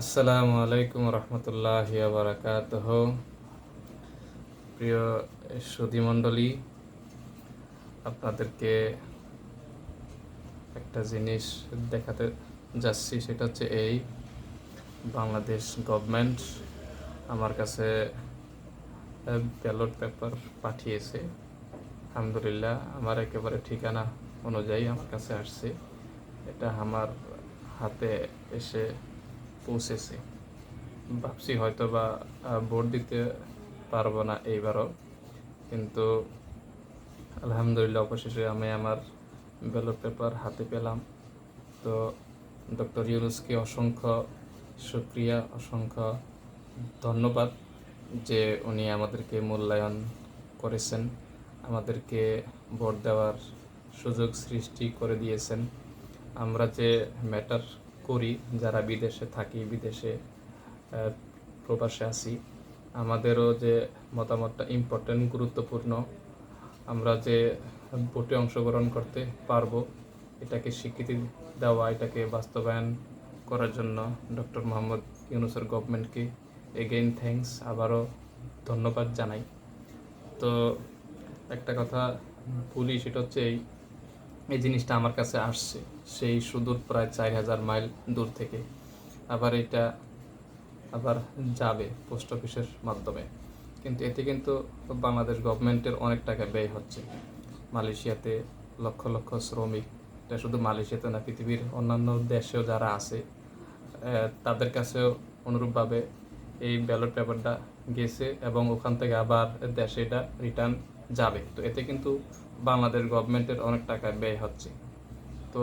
আসসালামু আলাইকুম রহমতুল্লাহ বারাকাত প্রিয় সুধীমণ্ডলী আপনাদেরকে একটা জিনিস দেখাতে যাচ্ছি, সেটা হচ্ছে এই বাংলাদেশ গভর্নমেন্ট আমার কাছে ব্যালট পেপার পাঠিয়েছে। আলহামদুলিল্লাহ, আমার একেবারে ঠিকানা অনুযায়ী আমার কাছে আসছে। এটা আমার হাতে এসে পৌঁছেছে। ভাবছি হয়তো বা ভোট দিতে পারব না এইবারও। কিন্তু আলহামদুলিল্লাহ অবশেষে আমি আমার ব্যালট পেপার হাতে পেলাম। তো ডক্টর ইউনুসকে অসংখ্য শুক্রিয়া, অসংখ্য ধন্যবাদ যে উনি আমাদেরকে মূল্যায়ন করেছেন, আমাদেরকে ভোট দেওয়ার সুযোগ সৃষ্টি করে দিয়েছেন। আমরা যে ম্যাটার করি, যারা বিদেশে থাকি, বিদেশে প্রবাসে আছি, আমাদেরও যে মতামতটা ইম্পর্টেন্ট গুরুত্বপূর্ণ, আমরা যে ভোটে অংশগ্রহণ করতে পারব, এটাকে স্বীকৃতি দেওয়া, এটাকে বাস্তবায়ন করার জন্য ডক্টর মোহাম্মদ ইউনুসের গভর্নমেন্টকে এগেইন থ্যাঙ্কস আবারও ধন্যবাদ জানাই। তো একটা কথা বলি, সেটা হচ্ছে এই এই জিনিসটা আমার কাছে আসছে। সেই সুদূর প্রায় চার হাজার মাইল দূর থেকে। আবার এটা আবার যাবে পোস্ট অফিসের মাধ্যমে। কিন্তু এতে কিন্তু বাংলাদেশ গভর্নমেন্টের অনেক টাকা ব্যয় হচ্ছে। মালয়েশিয়াতে লক্ষ লক্ষ শ্রমিক, এটা শুধু মালয়েশিয়াতে না, পৃথিবীর অন্যান্য দেশেও যারা আছে তাদের কাছেও অনুরূপভাবে এই ব্যালট পেপারটা গেছে এবং ওখান থেকে আবার দেশে এটা রিটার্ন যাবে। তো এতে কিন্তু বাংলাদেশ গভর্নমেন্টের অনেক টাকা ব্যয় হচ্ছে। তো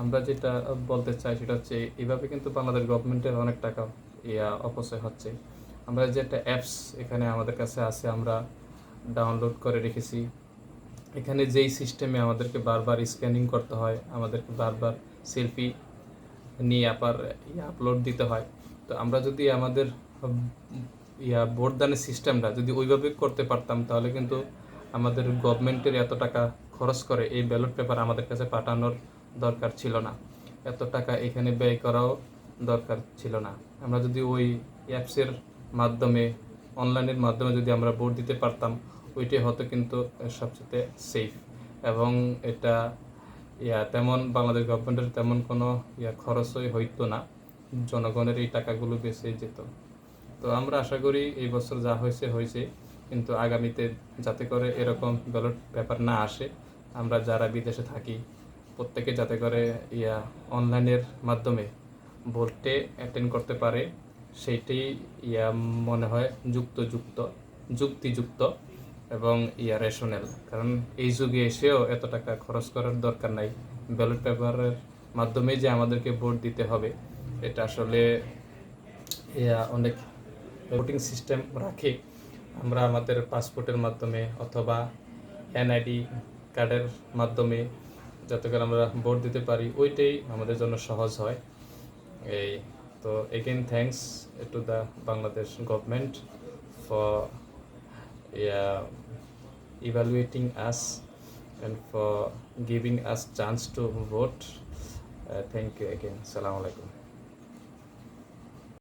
আমরা যেটা বলতে চাই সেটা হচ্ছে, এভাবে কিন্তু বাংলাদেশ গভর্নমেন্টের অনেক টাকা ইয়া অপচয় হচ্ছে। আমরা যে একটা অ্যাপস এখানে আমাদের কাছে আছে, আমরা ডাউনলোড করে রেখেছি। এখানে যেই সিস্টেমে আমাদেরকে বারবার স্ক্যানিং করতে হয়, আমাদেরকে বারবার সেলফি নিয়ে আবার আপলোড দিতে হয়। তো আমরা যদি আমাদের ইয়া ভোটদানের সিস্টেমটা যদি ওইভাবে করতে পারতাম, তাহলে কিন্তু আমাদের গভর্নমেন্টের এত টাকা খরচ করে এই ব্যালট পেপার আমাদের কাছে পাঠানোর দরকার ছিল না। এত টাকা এখানে ব্যয় করাও দরকার ছিল না। আমরা যদি ওই অ্যাপসের মাধ্যমে অনলাইনের মাধ্যমে যদি আমরা ভোট দিতে পারতাম ওইটাই হতো কিন্তু সবচেয়ে সেফ এবং এটা, ইয়া, তেমন বাংলাদেশ গভর্নমেন্টের তেমন কোনো ইয়া খরচই হইতো না। জনগণের এই টাকাগুলো বেঁচে যেত। তো আমরা আশা করি এই বছর যা হয়েছে হয়েছে। কিন্তু আগামীতে যাতে করে এরকম ব্যালট পেপার না আসে, আমরা যারা বিদেশে থাকি, প্রত্যেকে যাতে করে ইয়া অনলাইনের মাধ্যমে ভোটে অ্যাটেন্ড করতে পারে সেইটাই ইয়া মনে হয় যুক্তযুক্ত, যুক্তিযুক্ত এবং ইয়া রেশনাল কারণ এই যুগে এসেও এত টাকা খরচ করার দরকার নাই। ব্যালট পেপারের মাধ্যমে যে আমাদেরকে ভোট দিতে হবে, এটা আসলে ইয়া অনেক ভোটিং সিস্টেম রাখে। আমরা আমাদের পাসপোর্টের মাধ্যমে অথবা এনআইডি কার্ডের মাধ্যমে যাতে করে আমরা ভোট দিতে পারি, ওইটাই আমাদের জন্য সহজ হয় এই তো again thanks to the Bangladesh government for evaluating us and for giving us chance to vote thank you. Assalamu alaikum.